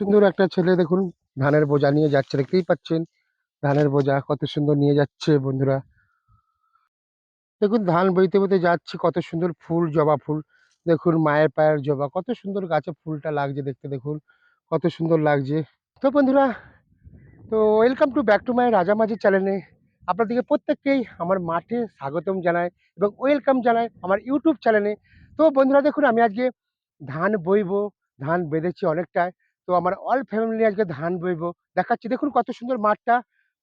সুন্দর একটা ছেলে দেখুন, ধানের বোঝা নিয়ে যাচ্ছে, দেখতেই পাচ্ছেন। ধানের বোঝা কত সুন্দর নিয়ে যাচ্ছে বন্ধুরা। দেখুন, ধান বইতে বইতে যাচ্ছে, কত সুন্দর ফুল, জবা ফুল। দেখুন, মায়ের পায়ের জবা, কত সুন্দর গাছে ফুলটা লাগছে দেখতে, দেখুন। কত সুন্দর লাগছে। তো বন্ধুরা, তো welcome to back to my Rajamajhi চ্যানেলে আপনাদেরকে প্রত্যেককেই আমার মাঠে স্বাগতম জানাই এবং ওয়েলকাম জানাই আমার ইউটিউব চ্যানেলে তো বন্ধুরা, দেখুন, আমি আজকে ধান বইবো, ধান বেঁধেছি অনেকটাই তো আমার অল ফ্যামিলি আজকে ধান বইবো। দেখাচ্ছি, দেখুন কত সুন্দর মাঠটা।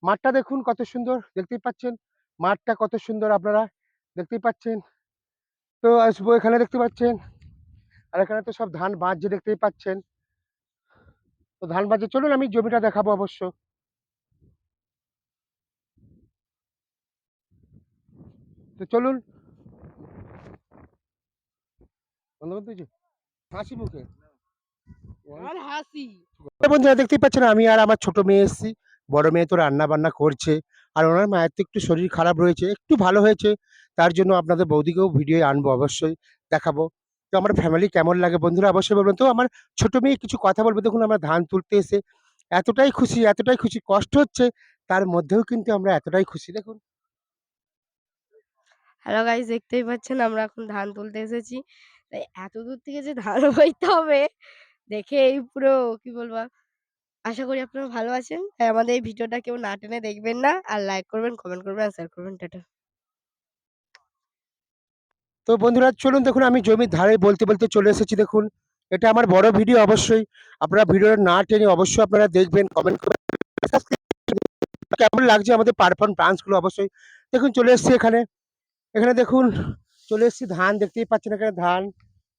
মাঠটা দেখুন কত সুন্দর, দেখতেই পাচ্ছেন? মাঠটা কত সুন্দর আপনারা, দেখতেই পাচ্ছেন? তো আসব এখানে দেখতে পাচ্ছেন? আর এখানে তো সব ধান বাঁচছে, দেখতেই পাচ্ছেন? তো ধান বাজছে চলুন আমি জমিটা দেখাবো অবশ্য। তো চলুন। বন্ধ করতে? হাসি মুখে। আর হাসি। বন্ধুরা দেখতেই পাচ্ছেন আমি আর আমার ছোট মেয়ে এসেছি। বড় মেয়ে তো রান্না বান্না করছে। আর ওনার মায়ের তো একটু শরীর খারাপ রয়েছে একটু ভালো হয়েছে। তার জন্য আপনাদের বৌদিকেও ভিডিও আনব অবশ্যই দেখাবো। তো আমার ফ্যামিলি কেমন লাগে বন্ধুরা? অবশ্যই বলবেন। তো আমার ছোট মেয়ে কিছু কথা বলবে? দেখুন আমরা ধান তুলতে এসে এতটাই খুশি এতটাই খুশি কষ্ট হচ্ছে। তার মধ্যেও কিন্তু আমরা এতটাই খুশি। দেখুন। হ্যালো গাইস দেখতেই পাচ্ছেন আমরা এখন ধান তুলতে এসেছি। তাই এত দূর থেকে যে ধান বইতে হবে দেখে এই পুরো কি বলব? আশা করি আপনারা ভালো আছেন। তাই আমাদের এই ভিডিওটা কেউ না টেনে দেখবেন না। আর লাইক করবেন কমেন্ট করবেন, আর শেয়ার করবেন। টাটা। তো বন্ধুরা, চলুন দেখুন, আমি জমির ধারে বলতে বলতে চলে এসেছি। দেখুন, এটা আমার বড় ভিডিও অবশ্যই। আপনারা ভিডিওটা না টেনে অবশ্যই আপনারা দেখবেন কমেন্ট করবেন। কেমন লাগছে আমাদের পারফর্ম ডান্সগুলো অবশ্যই। দেখুন, চলে এসেছি এখানে। এখানে দেখুন, চলে এসেছি ধান, দেখতেই পাচ্ছেন এখানে ধান।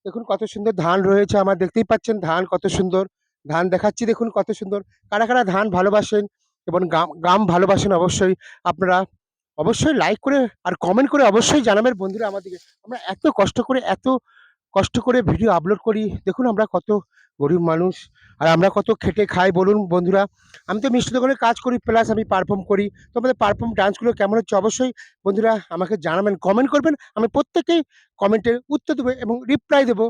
দেখুন কত সুন্দর ধান রয়েছে আমার, দেখতেই পাচ্ছেন ধান কত সুন্দর। ধান দেখাচ্ছি দেখুন কত সুন্দর। কারা কারা ধান ভালোবাসেন এবং গাম গ্রাম ভালোবাসেন অবশ্যই আপনারা অবশ্যই লাইক করে আর কমেন্ট করে অবশ্যই জানাবেন বন্ধুরা আমাদেরকে। আমরা এত কষ্ট করে এত কষ্ট করে ভিডিও আপলোড করি। দেখুন আমরা কত গরিব মানুষ আর আমরা কত খেটে খাই। বলুন বন্ধুরা, আমি তো মিষ্টি দোকানে কাজ করি প্লাস আমি পারফর্ম করি। তো আমাদের পারফর্ম ডান্সগুলো কেমন হচ্ছে অবশ্যই বন্ধুরা আমাকে জানাবেন কমেন্ট করবেন। আমি প্রত্যেকেই কমেন্টের উত্তর দেবো এবং রিপ্লাই দেবো।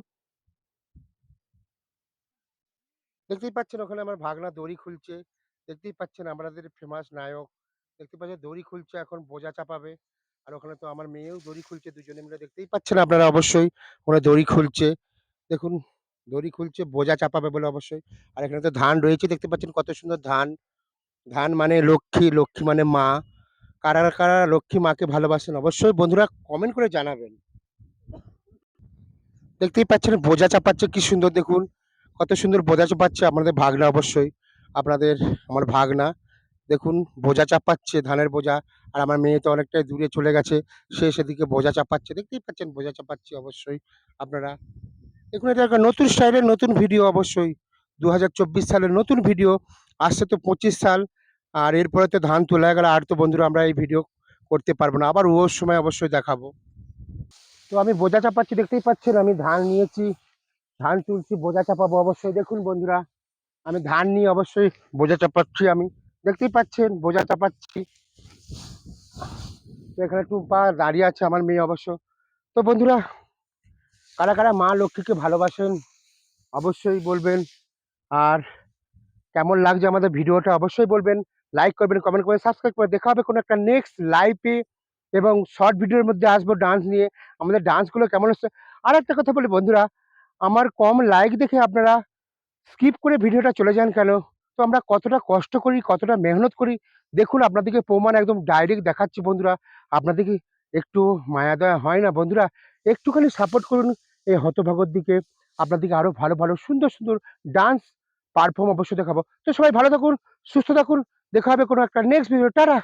দেখতেই পাচ্ছেন, ওখানে আমার ভাগনা দড়ি খুলছে। দেখতেই পাচ্ছেন, আমাদের ফেমাস নায়ক। দেখতে পাচ্ছেন, দড়ি খুলছে, এখন বোঝা চাপাবে। আর ওখানে তো আমার মেয়েও দড়ি খুলছে, দুজনে মিলে দেখতেই পাচ্ছেন আপনারা অবশ্যই ওখানে দড়ি খুলছে। দেখুন, দড়ি খুলছে, বোঝা চাপাবে বলে অবশ্যই। আর এখানে তো ধান রয়েছে, দেখতে পাচ্ছেন কত সুন্দর ধান। ধান মানে লক্ষ্মী লক্ষ্মী মানে মা। কারা কারা লক্ষ্মী মাকে ভালোবাসেন অবশ্যই বন্ধুরা কমেন্ট করে জানাবেন। দেখতেই পাচ্ছেন বোঝা চাপাচ্ছে, কি সুন্দর দেখুন। কত সুন্দর বোঝা চাপাচ্ছে আপনাদের ভাগনা অবশ্যই। আপনাদের, আমার ভাগনা। দেখুন, বোঝা চাপাচ্ছে, ধানের বোঝা। আর আমার মেয়ে তো অনেকটাই দূরে চলে গেছে, সে সেদিকে বোঝা চাপাচ্ছে। দেখতেই পাচ্ছেন, বোঝা চাপাচ্ছে অবশ্যই আপনারা। দেখুন, এটা একটা নতুন স্টাইলের নতুন ভিডিও অবশ্যই। দু হাজার চব্বিশ সালের নতুন ভিডিও, আসছে তো পঁচিশ সাল। আর এরপরে তো ধান তোলা গেলে, আর তো বন্ধুরা আমরা এই ভিডিও করতে পারব না। আবার ওর সময় অবশ্যই দেখাবো। তো আমি বোঝা চাপাচ্ছি, দেখতেই পাচ্ছেন, আমি ধান নিয়েছি। ধান তুলছি, বোঝা চাপাবো অবশ্যই। দেখুন বন্ধুরা, আমি ধান নিয়ে অবশ্যই বোঝা চাপাচ্ছি আমি। দেখতেই পাচ্ছেন, বোঝা চাপাচ্ছি। এখানে টুম্পা দাঁড়িয়ে আছে আমার মেয়ে অবশ্য। তো বন্ধুরা, কারা কারা মা লক্ষ্মীকে ভালোবাসেন, অবশ্যই বলবেন। আর কেমন লাগছে আমাদের ভিডিওটা অবশ্যই বলবেন। লাইক করবেন কমেন্ট করবেন সাবস্ক্রাইব করে দেখা হবে কোনো একটা নেক্সট লাইভে এবং শর্ট ভিডিওর মধ্যে আসব ডান্স নিয়ে। আমাদের ডান্সগুলো কেমন হচ্ছে? আর একটা কথা বলি বন্ধুরা, আমার কম লাইক দেখে আপনারা স্কিপ করে ভিডিওটা চলে যান কেন? তো আমরা কতটা কষ্ট করি, কতটা মেহনত করি, দেখুন আপনাদেরকে প্রমাণ একদম ডাইরেক্ট দেখাচ্ছি বন্ধুরা। আপনাদেরকে একটু মায়া দয়া হয় না বন্ধুরা? একটুখানি সাপোর্ট করুন এই হতভাগর দিকে। আপনাদেরকে আরও ভালো ভালো, সুন্দর সুন্দর ডান্স পারফর্ম অবশ্যই দেখাবো। তো সবাই ভালো থাকুন, সুস্থ থাকুন। দেখা হবে কোনো একটা নেক্সট ভিডিও টাটা!